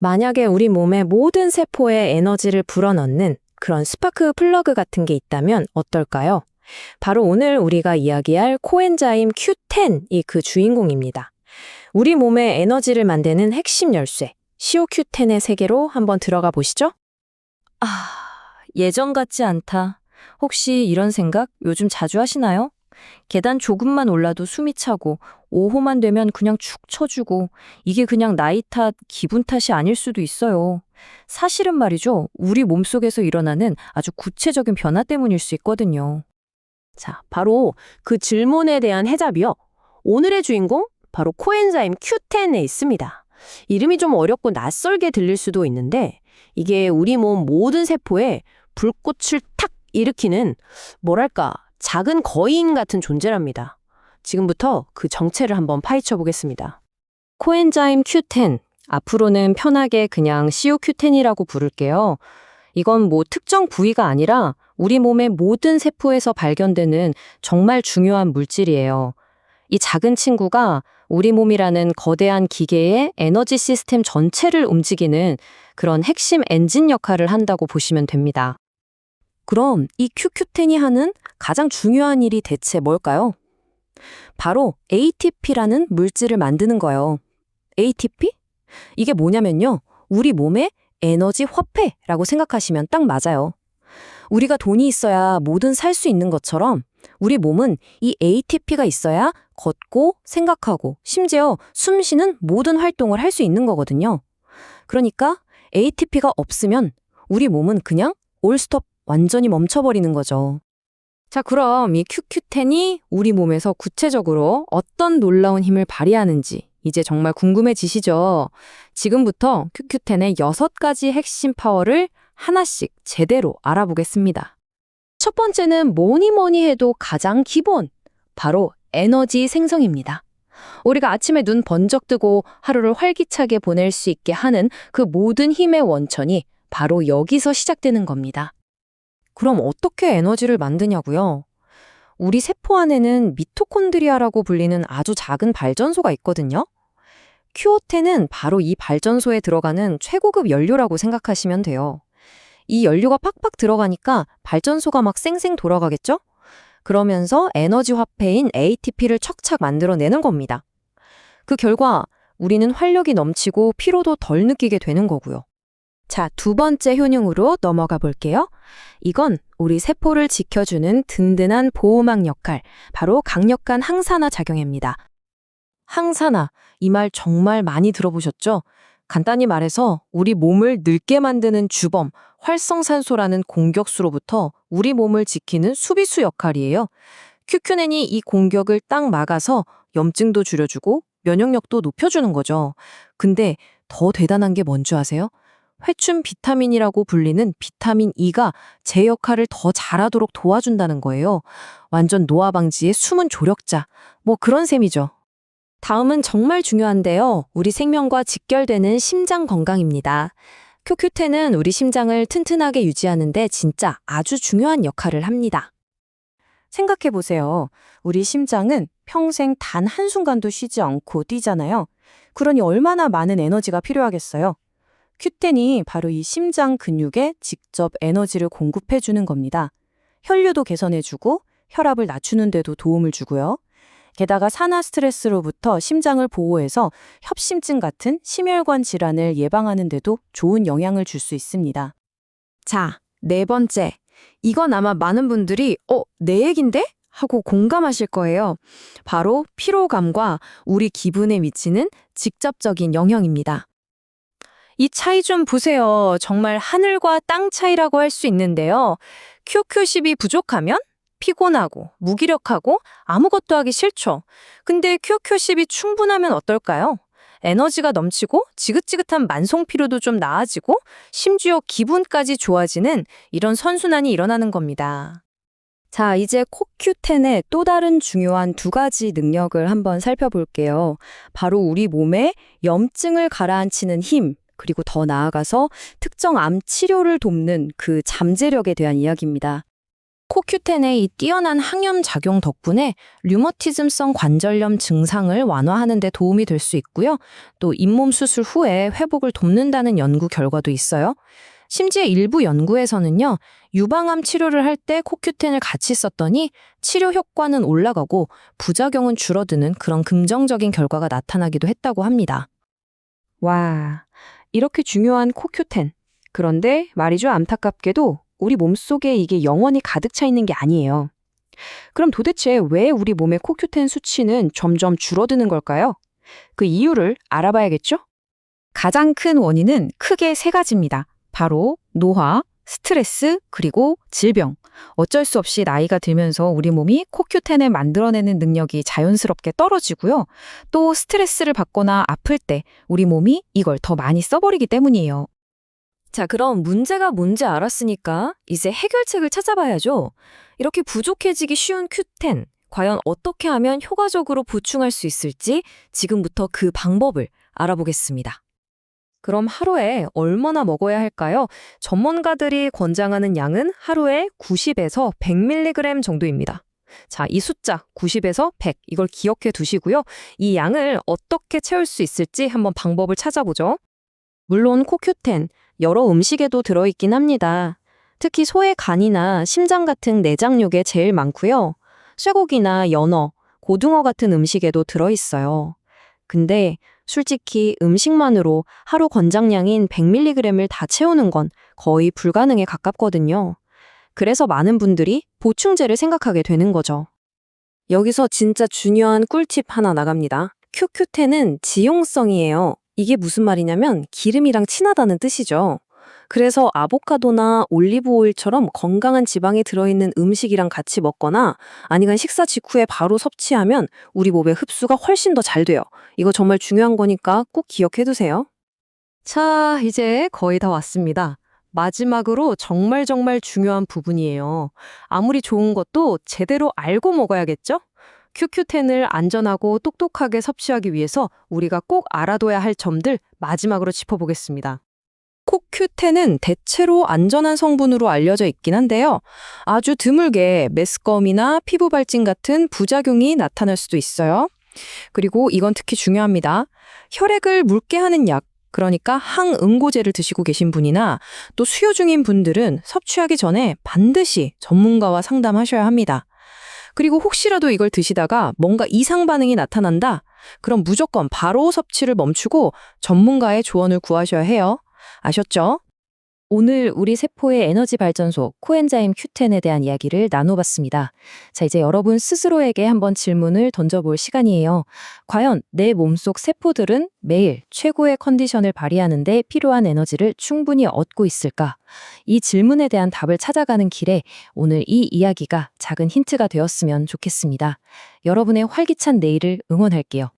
만약에 우리 몸의 모든 세포에 에너지를 불어넣는 그런 스파크 플러그 같은 게 있다면 어떨까요? 바로 오늘 우리가 이야기할 코엔자임 Q10이 그 주인공입니다. 우리 몸의 에너지를 만드는 핵심 열쇠, CoQ10의 세계로 한번 들어가 보시죠. 아, 예전 같지 않다. 혹시 이런 생각 요즘 자주 하시나요? 계단 조금만 올라도 숨이 차고, 오후만 되면 그냥 축 처지고, 이게 그냥 나이 탓, 기분 탓이 아닐 수도 있어요. 사실은 말이죠, 우리 몸속에서 일어나는 아주 구체적인 변화 때문일 수 있거든요. 자, 바로 그 질문에 대한 해답이요. 오늘의 주인공, 바로 코엔자임 Q10에 있습니다. 이름이 좀 어렵고 낯설게 들릴 수도 있는데, 이게 우리 몸 모든 세포에 불꽃을 탁 일으키는, 뭐랄까, 작은 거인 같은 존재랍니다. 지금부터 그 정체를 한번 파헤쳐 보겠습니다. 코엔자임 Q10, 앞으로는 편하게 그냥 CoQ10이라고 부를게요. 이건 뭐 특정 부위가 아니라 우리 몸의 모든 세포에서 발견되는 정말 중요한 물질이에요. 이 작은 친구가 우리 몸이라는 거대한 기계의 에너지 시스템 전체를 움직이는 그런 핵심 엔진 역할을 한다고 보시면 됩니다. 그럼 이 QQ10이 하는 가장 중요한 일이 대체 뭘까요? 바로 ATP라는 물질을 만드는 거예요. ATP? 이게 뭐냐면요. 우리 몸의 에너지 화폐라고 생각하시면 딱 맞아요. 우리가 돈이 있어야 뭐든 살 수 있는 것처럼 우리 몸은 이 ATP가 있어야 걷고 생각하고 심지어 숨 쉬는 모든 활동을 할 수 있는 거거든요. 그러니까 ATP가 없으면 우리 몸은 그냥 올스톱 완전히 멈춰버리는 거죠. 자, 그럼 이 QQ10이 우리 몸에서 구체적으로 어떤 놀라운 힘을 발휘하는지 이제 정말 궁금해지시죠? 지금부터 QQ10의 여섯 가지 핵심 파워를 하나씩 제대로 알아보겠습니다. 첫 번째는 뭐니 뭐니 해도 가장 기본, 바로 에너지 생성입니다. 우리가 아침에 눈 번쩍 뜨고 하루를 활기차게 보낼 수 있게 하는 그 모든 힘의 원천이 바로 여기서 시작되는 겁니다. 그럼 어떻게 에너지를 만드냐고요? 우리 세포 안에는 미토콘드리아라고 불리는 아주 작은 발전소가 있거든요. 큐오텐은 바로 이 발전소에 들어가는 최고급 연료라고 생각하시면 돼요. 이 연료가 팍팍 들어가니까 발전소가 막 쌩쌩 돌아가겠죠? 그러면서 에너지 화폐인 ATP를 척착 만들어내는 겁니다. 그 결과 우리는 활력이 넘치고 피로도 덜 느끼게 되는 거고요. 자, 두 번째 효능으로 넘어가 볼게요. 이건 우리 세포를 지켜주는 든든한 보호막 역할, 바로 강력한 항산화 작용입니다. 항산화, 이 말 정말 많이 들어보셨죠? 간단히 말해서 우리 몸을 늙게 만드는 주범, 활성산소라는 공격수로부터 우리 몸을 지키는 수비수 역할이에요. 큐큐넨이 이 공격을 딱 막아서 염증도 줄여주고 면역력도 높여주는 거죠. 근데 더 대단한 게 뭔지 아세요? 회춘 비타민이라고 불리는 비타민 E가 제 역할을 더 잘하도록 도와준다는 거예요. 완전 노화 방지의 숨은 조력자. 뭐 그런 셈이죠. 다음은 정말 중요한데요. 우리 생명과 직결되는 심장 건강입니다. 큐큐텐은 우리 심장을 튼튼하게 유지하는데 진짜 아주 중요한 역할을 합니다. 생각해 보세요. 우리 심장은 평생 단 한순간도 쉬지 않고 뛰잖아요. 그러니 얼마나 많은 에너지가 필요하겠어요. 큐텐이 바로 이 심장 근육에 직접 에너지를 공급해 주는 겁니다. 혈류도 개선해 주고 혈압을 낮추는 데도 도움을 주고요. 게다가 산화 스트레스로부터 심장을 보호해서 협심증 같은 심혈관 질환을 예방하는 데도 좋은 영향을 줄 수 있습니다. 자, 네 번째. 이건 아마 많은 분들이 어, 내 얘긴데? 하고 공감하실 거예요. 바로 피로감과 우리 기분에 미치는 직접적인 영향입니다. 이 차이 좀 보세요. 정말 하늘과 땅 차이라고 할 수 있는데요. QQ10이 부족하면 피곤하고 무기력하고 아무것도 하기 싫죠. 근데 QQ10이 충분하면 어떨까요? 에너지가 넘치고 지긋지긋한 만성 피로도 좀 나아지고 심지어 기분까지 좋아지는 이런 선순환이 일어나는 겁니다. 자, 이제 코큐텐의 또 다른 중요한 두 가지 능력을 한번 살펴볼게요. 바로 우리 몸에 염증을 가라앉히는 힘, 그리고 더 나아가서 특정 암 치료를 돕는 그 잠재력에 대한 이야기입니다. 코큐텐의 이 뛰어난 항염 작용 덕분에 류머티즘성 관절염 증상을 완화하는 데 도움이 될 수 있고요. 또 잇몸 수술 후에 회복을 돕는다는 연구 결과도 있어요. 심지어 일부 연구에서는요, 유방암 치료를 할 때 코큐텐을 같이 썼더니 치료 효과는 올라가고 부작용은 줄어드는 그런 긍정적인 결과가 나타나기도 했다고 합니다. 와, 이렇게 중요한 코큐텐. 그런데 말이죠, 안타깝게도 우리 몸속에 이게 영원히 가득 차 있는 게 아니에요. 그럼 도대체 왜 우리 몸의 코큐텐 수치는 점점 줄어드는 걸까요? 그 이유를 알아봐야겠죠? 가장 큰 원인은 크게 세 가지입니다. 바로 노화, 스트레스, 그리고 질병. 어쩔 수 없이 나이가 들면서 우리 몸이 코큐텐을 만들어내는 능력이 자연스럽게 떨어지고요. 또 스트레스를 받거나 아플 때 우리 몸이 이걸 더 많이 써버리기 때문이에요. 자, 그럼 문제가 뭔지 알았으니까 이제 해결책을 찾아봐야죠. 이렇게 부족해지기 쉬운 큐텐, 과연 어떻게 하면 효과적으로 보충할 수 있을지 지금부터 그 방법을 알아보겠습니다. 그럼 하루에 얼마나 먹어야 할까요? 전문가들이 권장하는 양은 하루에 90에서 100mg 정도입니다. 자, 이 숫자 90에서 100 이걸 기억해 두시고요. 이 양을 어떻게 채울 수 있을지 한번 방법을 찾아보죠. 물론 코큐텐 여러 음식에도 들어있긴 합니다. 특히 소의 간이나 심장 같은 내장육에 제일 많고요. 쇠고기나 연어, 고등어 같은 음식에도 들어있어요. 근데 솔직히 음식만으로 하루 권장량인 100mg을 다 채우는 건 거의 불가능에 가깝거든요. 그래서 많은 분들이 보충제를 생각하게 되는 거죠. 여기서 진짜 중요한 꿀팁 하나 나갑니다. 큐큐텐은 지용성이에요. 이게 무슨 말이냐면 기름이랑 친하다는 뜻이죠. 그래서 아보카도나 올리브 오일처럼 건강한 지방이 들어있는 음식이랑 같이 먹거나 아니면 식사 직후에 바로 섭취하면 우리 몸의 흡수가 훨씬 더 잘 돼요. 이거 정말 중요한 거니까 꼭 기억해 두세요. 자, 이제 거의 다 왔습니다. 마지막으로 정말 정말 중요한 부분이에요. 아무리 좋은 것도 제대로 알고 먹어야겠죠? 큐큐텐을 안전하고 똑똑하게 섭취하기 위해서 우리가 꼭 알아둬야 할 점들 마지막으로 짚어보겠습니다. 코큐텐은 대체로 안전한 성분으로 알려져 있긴 한데요. 아주 드물게 메스꺼움이나 피부 발진 같은 부작용이 나타날 수도 있어요. 그리고 이건 특히 중요합니다. 혈액을 묽게 하는 약, 그러니까 항응고제를 드시고 계신 분이나 또 수요 중인 분들은 섭취하기 전에 반드시 전문가와 상담하셔야 합니다. 그리고 혹시라도 이걸 드시다가 뭔가 이상 반응이 나타난다? 그럼 무조건 바로 섭취를 멈추고 전문가의 조언을 구하셔야 해요. 아셨죠? 오늘 우리 세포의 에너지 발전소 코엔자임 Q10에 대한 이야기를 나눠봤습니다. 자, 이제 여러분 스스로에게 한번 질문을 던져볼 시간이에요. 과연 내 몸속 세포들은 매일 최고의 컨디션을 발휘하는데 필요한 에너지를 충분히 얻고 있을까? 이 질문에 대한 답을 찾아가는 길에 오늘 이 이야기가 작은 힌트가 되었으면 좋겠습니다. 여러분의 활기찬 내일을 응원할게요.